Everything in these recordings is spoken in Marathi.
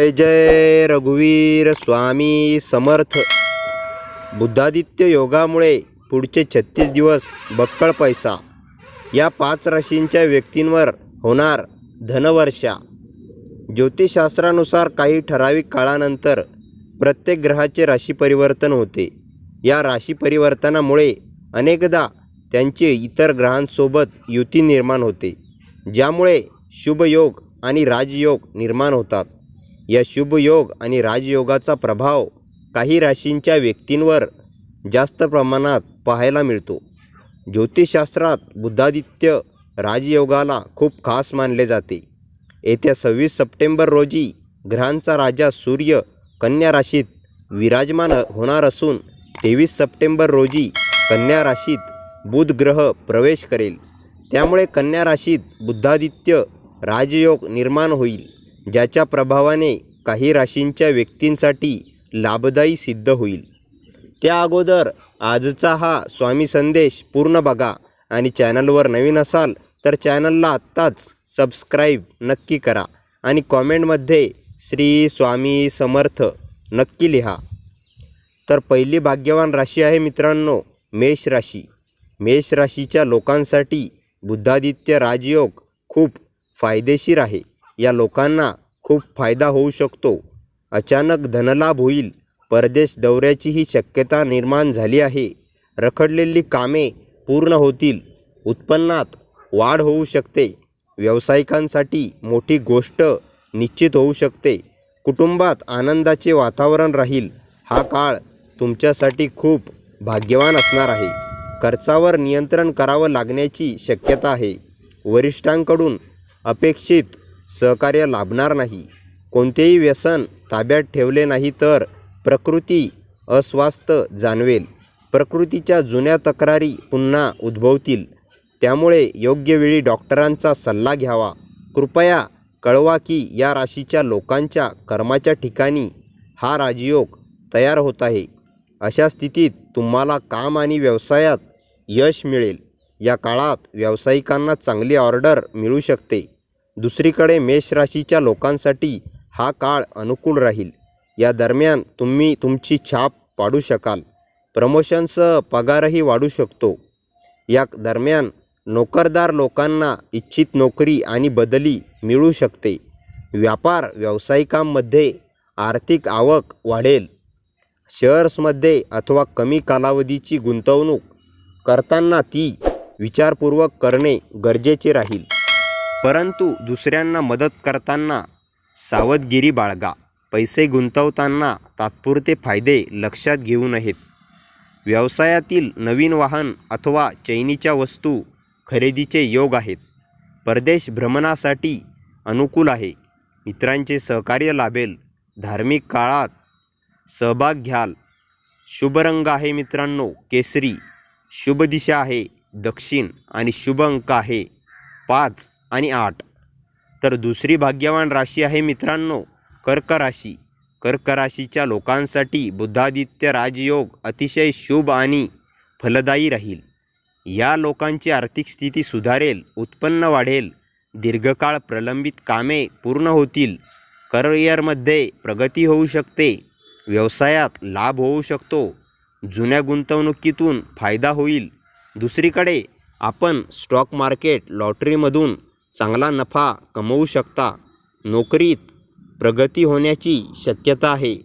जय जय रघुवीर स्वामी समर्थ. बुद्धादित्य योगामुळे पुढचे छत्तीस दिवस बक्कळ पैसा. या पाच राशींच्या व्यक्तींवर होणार धनवर्षा. ज्योतिषशास्त्रानुसार काही ठराविक काळानंतर प्रत्येक ग्रहाचे राशी परिवर्तन होते. या राशी परिवर्तनामुळे अनेकदा त्यांचे इतर ग्रहांसोबत युती निर्माण होते ज्यामुळे शुभयोग आणि राजयोग निर्माण होतात. या शुभयोग आणि राजयोगाचा प्रभाव काही राशींच्या व्यक्तींवर जास्त प्रमाणात पाहायला मिळतो. ज्योतिषशास्त्रात बुद्धादित्य राजयोगाला खूप खास मानले जाते. येत्या सव्वीस सप्टेंबर रोजी ग्रहांचा राजा सूर्य कन्या राशीत विराजमान होणार असून तेवीस सप्टेंबर रोजी कन्या राशीत बुध ग्रह प्रवेश करेल. त्यामुळे कन्या राशीत बुद्धादित्य राजयोग निर्माण होईल. ज्याच्या प्रभावाने काही राशींच्या व्यक्तींसाठी लाभदायी सिद्ध होईल. त्या अगोदर आजचा हा स्वामी संदेश पूर्ण बघा आणि चॅनलवर नवीन असाल तर चॅनलला आत्ताच सबस्क्राईब नक्की करा आणि कॉमेंटमध्ये श्री स्वामी समर्थ नक्की लिहा. तर पहिली भाग्यवान राशी आहे मित्रांनो मेष राशी. मेष राशीच्या लोकांसाठी बुद्धादित्य राजयोग खूप फायदेशीर आहे. या लोकांना खूप फायदा होऊ शकतो. अचानक धनलाभ होईल. परदेश दौऱ्याचीही शक्यता निर्माण झाली आहे. रखडलेली कामे पूर्ण होतील. उत्पन्नात वाढ होऊ शकते. व्यावसायिकांसाठी मोठी गोष्ट निश्चित होऊ शकते. कुटुंबात आनंदाचे वातावरण राहील. हा काळ तुमच्यासाठी खूप भाग्यवान असणार आहे. खर्चावर नियंत्रण करावं लागण्याची शक्यता आहे. वरिष्ठांकडून अपेक्षित सहकार्य लाभणार नाही. कोणतेही व्यसन ताब्यात ठेवले नाही तर प्रकृती अस्वास्थ जाणवेल. प्रकृतीच्या जुन्या तक्रारी पुन्हा उद्भवतील. त्यामुळे योग्य वेळी डॉक्टरांचा सल्ला घ्यावा. कृपया कळवा की या राशीच्या लोकांच्या कर्माच्या ठिकाणी हा राजयोग तयार होत आहे. अशा स्थितीत तुम्हाला काम आणि व्यवसायात यश मिळेल. या काळात व्यावसायिकांना चांगली ऑर्डर मिळू शकते. दुसरीकडे मेष राशीच्या लोकांसाठी हा काळ अनुकूल राहील. या दरम्यान तुम्ही तुमची छाप पाडू शकाल. प्रमोशनसह पगारही वाढू शकतो. या दरम्यान नोकरदार लोकांना इच्छित नोकरी आणि बदली मिळू शकते. व्यापार व्यावसायिकांमध्ये आर्थिक आवक वाढेल. शेअर्समध्ये अथवा कमी कालावधीची गुंतवणूक करताना ती विचारपूर्वक करणे गरजेचे राहील. परंतु दुसऱ्यांना मदत करताना सावधगिरी बाळगा. पैसे गुंतवताना तात्पुरते फायदे लक्षात घेऊ नयेत. व्यवसायातील नवीन वाहन अथवा चैनीच्या वस्तू खरेदीचे योग आहेत. परदेश भ्रमणासाठी अनुकूल आहे. मित्रांचे सहकार्य लाभेल. धार्मिक काळात सहभाग घ्याल. शुभ रंग आहे मित्रांनो. केसरी शुभ दिशा आहे. दक्षिण आणि शुभ अंक आहे. पाच आणि आठ. तर दुसरी भाग्यवान राशी आहे मित्रांनो कर्क राशी. कर्क राशीच्या लोकांसाठी बुद्धादित्य राजयोग अतिशय शुभ आणि फलदायी राहील. या लोकांची आर्थिक स्थिती सुधारेल उत्पन्न वाढेल दीर्घकाळ प्रलंबित कामे पूर्ण होतील करिअरमध्ये प्रगती होऊ शकते व्यवसायात लाभ होऊ शकतो जुन्या गुंतवणुकीतून फायदा होईल. दुसरीकडे आपण स्टॉक मार्केट लॉटरीमधून चांगला नफा कमवू शकता. नोकरीत प्रगती होण्याची शक्यता आहे.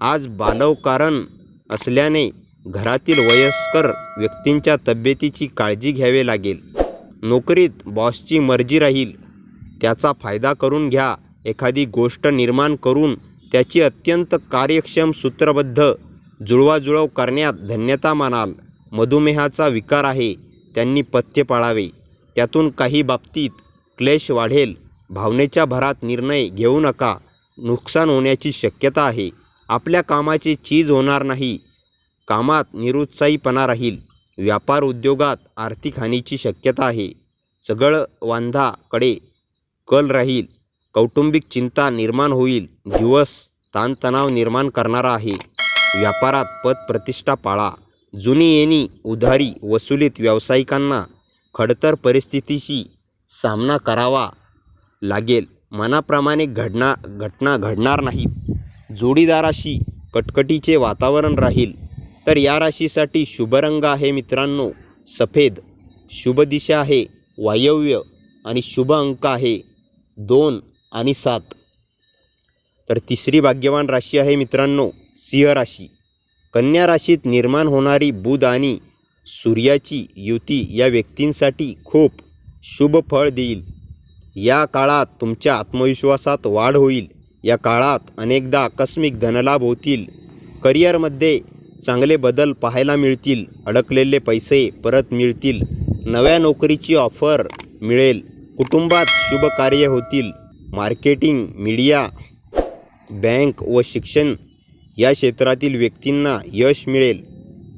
आज बालवकारण असल्याने घरातील वयस्कर व्यक्तींच्या तब्येतीची काळजी घ्यावी लागेल. नोकरीत बॉसची मर्जी राहील. त्याचा फायदा करून घ्या. एखादी गोष्ट निर्माण करून त्याची अत्यंत कार्यक्षम सूत्रबद्ध जुळवाजुळव करण्यात धन्यता मानाल. मधुमेहाचा विकार आहे. त्यांनी पथ्य पाळावे. त्यातून काही बाबतीत क्लेश वाढेल. भावनेच्या भरात निर्णय घेऊ नका. नुकसान होण्याची शक्यता आहे. आपल्या कामाची चीज होणार नाही. कामात निरुत्साहीपणा राहील. व्यापार उद्योगात आर्थिक हानीची शक्यता आहे. सगळं वांधाकडे कल राहील. कौटुंबिक चिंता निर्माण होईल. दिवस ताणतणाव निर्माण करणारा आहे. व्यापारात पद प्रतिष्ठा पाळा. जुनी येणी उधारी वसुलीत व्यावसायिकांना खडतर परिस्थितीशी सामना करावा लागेल. मनाप्रमाणे घडणा घटना घडणार नाहीत. जोडीदाराशी कटकटीचे वातावरण राहील. तर या राशीसाठी शुभ रंग आहे मित्रांनो. सफेद शुभ दिशा आहे वायव्य आणि शुभ अंक आहे दोन आणि सात. तर तिसरी भाग्यवान राशी आहे मित्रांनो सिंह राशी. कन्या राशीत निर्माण होणारी बुध आणि सूर्याची युती या व्यक्तींसाठी खूप शुभ फळ देईल या काळात तुमच्या आत्मविश्वासात वाढ होईल. या काळात अनेकदा आकस्मिक धनलाभ होतील. करिअरमध्ये चांगले बदल पाहायला मिळतील. अडकलेले पैसे परत मिळतील. नव्या नोकरीची ऑफर मिळेल. कुटुंबात शुभ कार्य होतील. मार्केटिंग मीडिया बँक व शिक्षण या क्षेत्रातील व्यक्तींना यश मिळेल.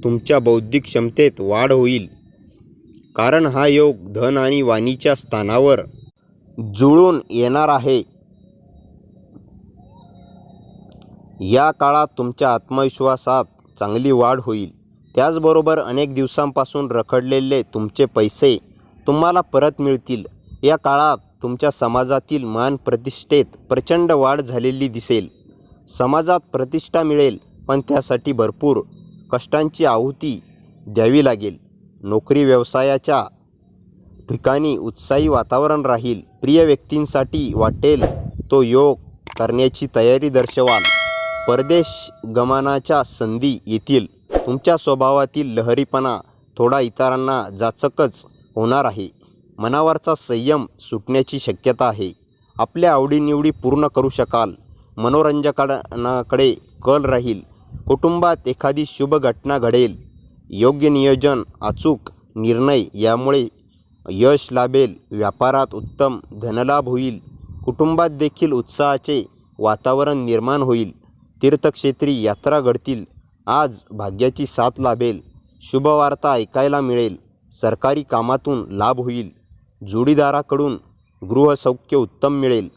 तुमच्या बौद्धिक क्षमतेत वाढ होईल. कारण हा योग धन आणि वाणीच्या स्थानावर जुळून येणार आहे. या काळात तुमच्या आत्मविश्वासात चांगली वाढ होईल. त्याचबरोबर अनेक दिवसांपासून रखडलेले तुमचे पैसे तुम्हाला परत मिळतील. या काळात तुमच्या समाजातील मान प्रतिष्ठेत प्रचंड वाढ झालेली दिसेल. समाजात प्रतिष्ठा मिळेल पण त्यासाठी भरपूर कष्टांची आहुती द्यावी लागेल. नोकरी व्यवसायाच्या ठिकाणी उत्साही वातावरण राहील. प्रिय व्यक्तींसाठी वाटेल तो योग करण्याची तयारी दर्शवाल. परदेश गमनाच्या संधी येतील. तुमच्या स्वभावातील लहरीपणा थोडा इतरांना जाचकच होणार आहे. मनावरचा संयम सुटण्याची शक्यता आहे. आपल्या आवडीनिवडी पूर्ण करू शकाल. मनोरंजकांकडे कल राहील. कुटुंबात एखादी शुभ घटना घडेल. योग्य नियोजन अचूक निर्णय यामुळे यश लाभेल व्यापारात उत्तम धनलाभ होईल कुटुंबात देखील उत्साहाचे वातावरण निर्माण होईल तीर्थक्षेत्री यात्रा घडतील आज भाग्याची साथ लाभेल शुभवार्ता ऐकायला मिळेल सरकारी कामातून लाभ होईल जोडीदाराकडून गृहसौख्य उत्तम मिळेल.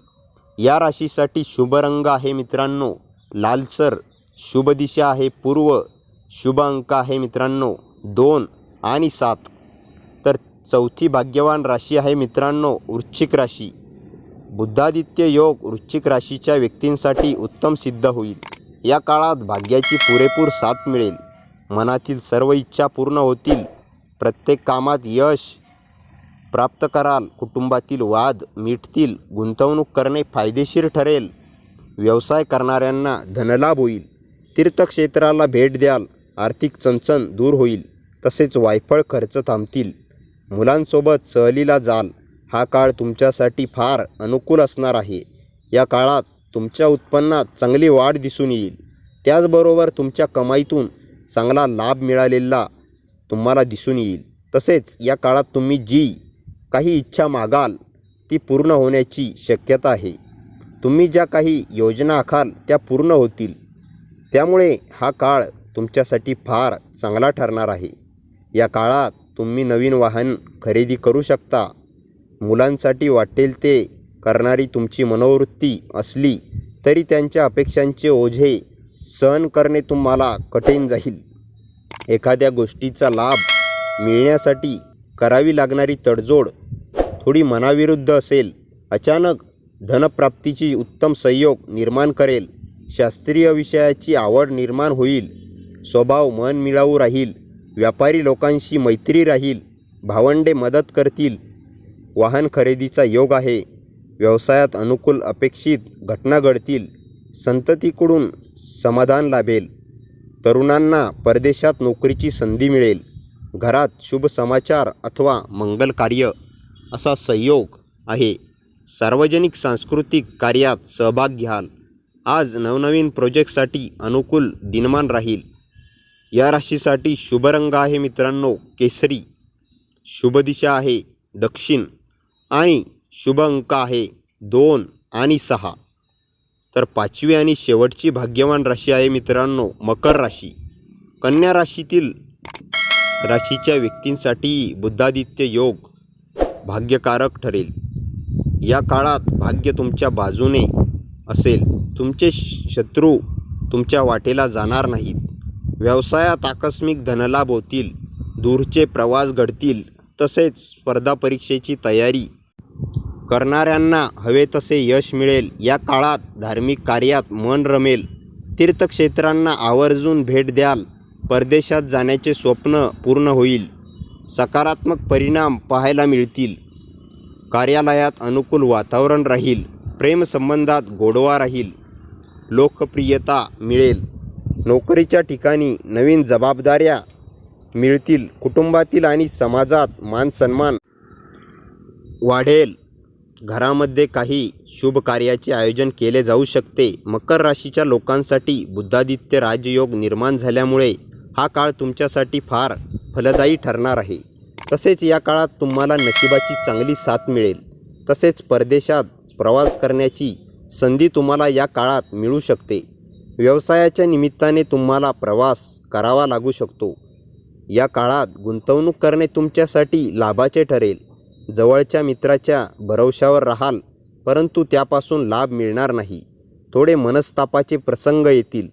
या राशीसाठी शुभ रंग आहे मित्रांनो लालसर शुभ दिशा आहे पूर्व शुभ अंक आहे मित्रांनो. दोन आणि सात. तर चौथी भाग्यवान राशी आहे मित्रांनो वृश्चिक राशी. बुद्धादित्य योग वृश्चिक राशीच्या व्यक्तींसाठी उत्तम सिद्ध होईल. या काळात भाग्याची पुरेपूर साथ मिळेल. मनातील सर्व इच्छा पूर्ण होतील. प्रत्येक कामात यश प्राप्त कराल. कुटुंबातील वाद मिटतील. गुंतवणूक करणे फायदेशीर ठरेल. व्यवसाय करणाऱ्यांना धनलाभ होईल. तीर्थक्षेत्राला भेट द्याल. आर्थिक चणचण दूर होईल तसेच वायफळ खर्च थांबतील. मुलांसोबत सहलीला जाल हा काळ तुमच्यासाठी फार अनुकूल असणार आहे. या काळात तुमच्या उत्पन्नात चांगली वाढ दिसून येईल. त्याचबरोबर तुमच्या कमाईतून चांगला लाभ मिळालेला तुम्हाला दिसून येईल. तसेच या काळात तुम्ही जी काही इच्छा मागाल ती पूर्ण होण्याची शक्यता आहे. तुम्ही ज्या काही योजना आखाल त्या पूर्ण होतील. त्यामुळे हा काळ तुमच्यासाठी फार चांगला ठरणार आहे. या काळात तुम्ही नवीन वाहन खरेदी करू शकता. मुलांसाठी वाटेल ते करणारी तुमची मनोवृत्ती असली तरी त्यांच्या अपेक्षांचे ओझे सहन करणे तुम्हाला कठीण जाईल. एखाद्या गोष्टीचा लाभ मिळण्यासाठी करावी लागणारी तडजोड थोडी मनाविरुद्ध असेल अचानक धनप्राप्तीची उत्तम संयोग निर्माण करेल शास्त्रीय विषयाची आवड निर्माण होईल स्वभाव मन मिळावू राहील व्यापारी लोकांशी मैत्री राहील भावंडे मदत करतील. वाहन खरेदीचा योग आहे. व्यवसायात अनुकूल अपेक्षित घटना घडतील. संततीकडून समाधान लाभेल. तरुणांना परदेशात नोकरीची संधी मिळेल. घरात शुभ समाचार अथवा मंगल कार्य असा संयोग आहे. सार्वजनिक सांस्कृतिक कार्यात सहभाग घ्याल. आज नवनवीन प्रोजेक्टसाठी अनुकूल दिनमान राहील. या राशीसाठी शुभ रंग आहे मित्रांनो केसरी. शुभ दिशा आहे दक्षिण आणि शुभ अंक आहे दोन आणि सहा. तर पाचवी आणि शेवटची भाग्यवान राशी आहे मित्रांनो मकर राशी. कन्या राशीतील राशीच्या व्यक्तींसाठी बुद्धादित्य योग भाग्यकारक ठरेल. या काळात भाग्य तुमच्या बाजूने असेल. तुमचे श- शत्रू तुमच्या वाटेला जाणार नाहीत. व्यवसायात आकस्मिक धनलाभ होतील दूरचे प्रवास घडतील तसेच स्पर्धा परीक्षेची तयारी. करणाऱ्यांना हवे तसे यश मिळेल. या काळात धार्मिक कार्यात मन रमेल. तीर्थक्षेत्रांना आवर्जून भेट द्याल. परदेशात जाण्याचे स्वप्न पूर्ण होईल. सकारात्मक परिणाम पाहायला मिळतील. कार्यालयात अनुकूल वातावरण राहील. प्रेमसंबंधात गोडवा राहील. लोकप्रियता मिळेल. नोकरीच्या ठिकाणी नवीन जबाबदाऱ्या मिळतील कुटुंबातील आणि समाजात मानसन्मान वाढेल. घरामध्ये काही शुभ कार्याचे आयोजन केले जाऊ शकते. मकर राशीच्या लोकांसाठी बुद्धादित्य राजयोग निर्माण झाल्यामुळे हा काळ तुमच्यासाठी फार फलदायी ठरणार आहे. तसेच या काळात तुम्हाला नशिबाची चांगली साथ मिळेल. तसेच परदेशात प्रवास करण्याची संधी तुम्हाला या काळात मिळू शकते. व्यवसायाच्या निमित्ताने तुम्हाला प्रवास करावा लागू शकतो. या काळात गुंतवणूक करणे तुमच्यासाठी लाभाचे ठरेल. जवळच्या मित्राच्या भरवशावर राहाल परंतु त्यापासून लाभ मिळणार नाही. थोडे मनस्तापाचे प्रसंग येतील.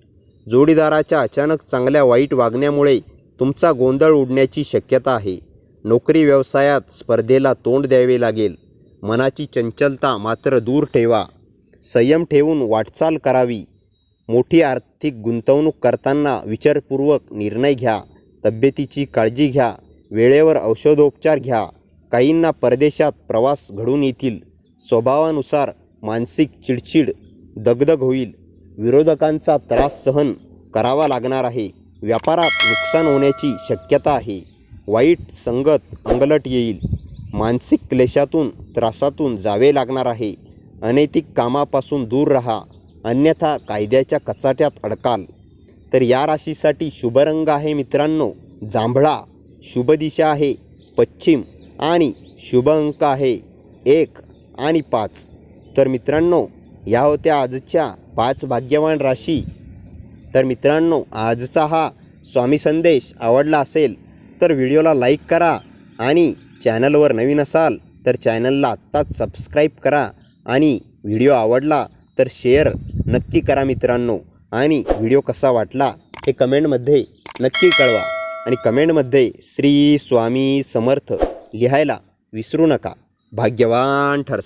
जोडीदाराच्या अचानक चांगल्या वाईट वागण्यामुळे तुमचा गोंधळ उडण्याची शक्यता आहे. नोकरी व्यवसायात स्पर्धेला तोंड द्यावे लागेल. मनाची चंचलता मात्र दूर ठेवा. संयम ठेवून वाटचाल करावी. मोठी आर्थिक गुंतवणूक करताना विचारपूर्वक निर्णय घ्या तब्येतीची काळजी घ्या वेळेवर औषधोपचार घ्या. काहींना परदेशात प्रवास घडून येतील. स्वभावानुसार मानसिक चिडचिड दगदग होईल. विरोधकांचा त्रास सहन करावा लागणार आहे. व्यापारात नुकसान होण्याची शक्यता आहे. वाईट संगत अंगलट येईल. मानसिक क्लेशातून त्रासातून जावे लागणार आहे. अनैतिक कामापासून दूर राहा. अन्यथा कायद्याच्या कचाट्यात अडकाल. तर या राशीसाठी शुभ रंग आहे मित्रांनो. जांभळा शुभ दिशा आहे. पश्चिम आणि शुभ अंक आहे. एक आणि पाच. तर मित्रांनो या होत्या आजच्या पाच भाग्यवान राशी. तर मित्रांनो आजचा हा स्वामी संदेश आवडला असेल तर व्हिडिओला लाईक करा आणि चॅनलवर नवीन असाल तर चॅनलला आत्ताच सबस्क्राईब करा आणि व्हिडिओ आवडला तर शेअर नक्की करा मित्रांनो. आणि व्हिडिओ कसा वाटला हे कमेंटमध्ये नक्की कळवा. आणि कमेंटमध्ये श्री स्वामी समर्थ लिहायला विसरू नका. भाग्यवान ठरसा.